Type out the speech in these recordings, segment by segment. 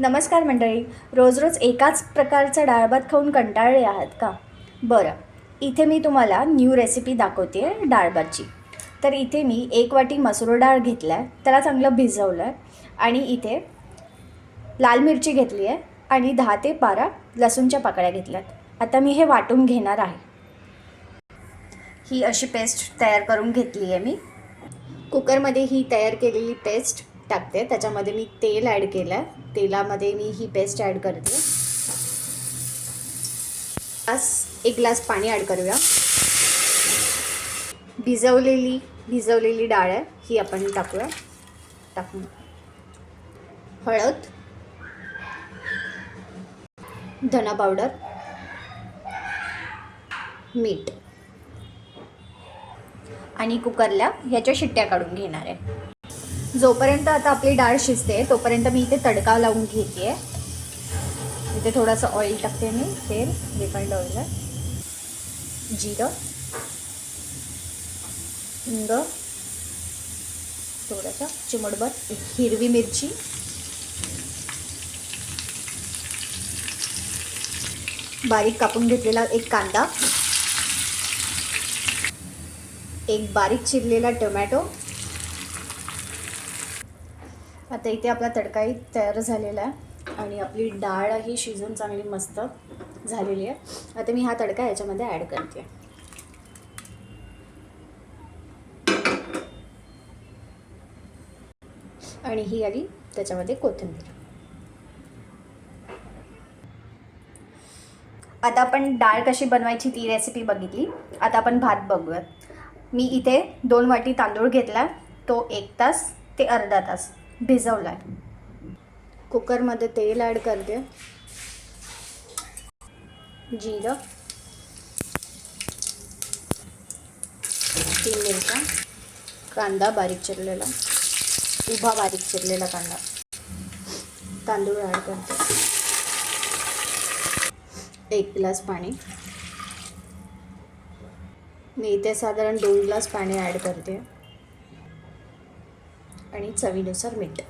नमस्कार मंडळी रोज रोज एकाच प्रकारचा डाळभात खाऊन कंटाळले आहात का? बरं इथे मी तुम्हाला न्यू रेसिपी दाखवते आहे डाळभातची. तर इथे मी एक वाटी मसूर डाळ घेतला आहे त्याला चांगलं भिजवलं आहे आणि इथे लाल मिरची घेतली आहे आणि दहा ते बारा लसूणच्या पाकळ्या घेतल्यात. आता मी हे वाटून घेणार आहे. ही अशी पेस्ट तयार करून घेतली आहे मी. कुकरमध्ये ही तयार केलेली पेस्ट टाकते. त्याच्यामध्ये मी तेल ॲड केलं आहे तेलामध्ये मी ही पेस्ट ॲड करते. ग्लास एक ग्लास पाणी ॲड करूया. भिजवलेली भिजवलेली डाळ आहे ही आपण टाकूया. टाकून. हळद. धना पावडर मीठ. आणि कुकरला ह्याच्या शिट्ट्या काढून घेणार आहे. जोपर्यंत आता आपली डाळ शिजते तोपर्यंत मी इथे तडका लावून घेते. आहे इथे थोडंसं ऑइल टाकते मी तेल रिफाईंड ऑइल आहे. जिरं हिंग थोडंसं चिमडभर हिरवी मिरची. बारीक कापून घेतलेला एक कांदा. एक बारीक चिरलेला टोमॅटो. आता इथे आपला तडकाही तयार झालेला आहे. आणि आपली डाळ ही शिजून चांगली मस्त झालेली आहे. आता मी हा तडका याच्यामध्ये ॲड करते. आणि ही आली त्याच्यामध्ये कोथिंबीर. आता आपण डाळ कशी बनवायची ती रेसिपी बघितली. आता आपण भात बघूयात मी इथे दोन वाटी तांदूळ घेतला. तो एक तास ते अर्धा तास. भिजवला आहे कुकरमध्ये तेल ॲड करते. जिरं. तीन मिरच्या कांदा बारीक चिरलेला. उभा बारीक चिरलेला कांदा. तांदूळ ॲड करते. एक ग्लास पाणी. मी इथे साधारण दोन ग्लास पाणी ॲड करते. आणि चवीनुसार मीठ.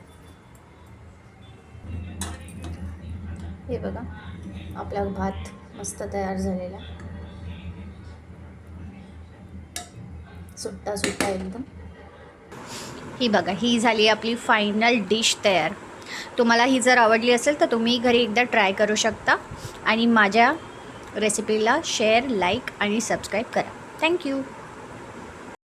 हे बघा आपला भात मस्त तयार झालेला. सुट्टा सुट्टा एकदम. ही बघा ही झाली आपली फायनल डिश तयार. तुम्हाला ही जर आवडली असेल तर तुम्ही घरी एकदा ट्राय करू शकता. आणि माझ्या रेसिपीला शेअर लाईक आणि सबस्क्राईब करा. Thank you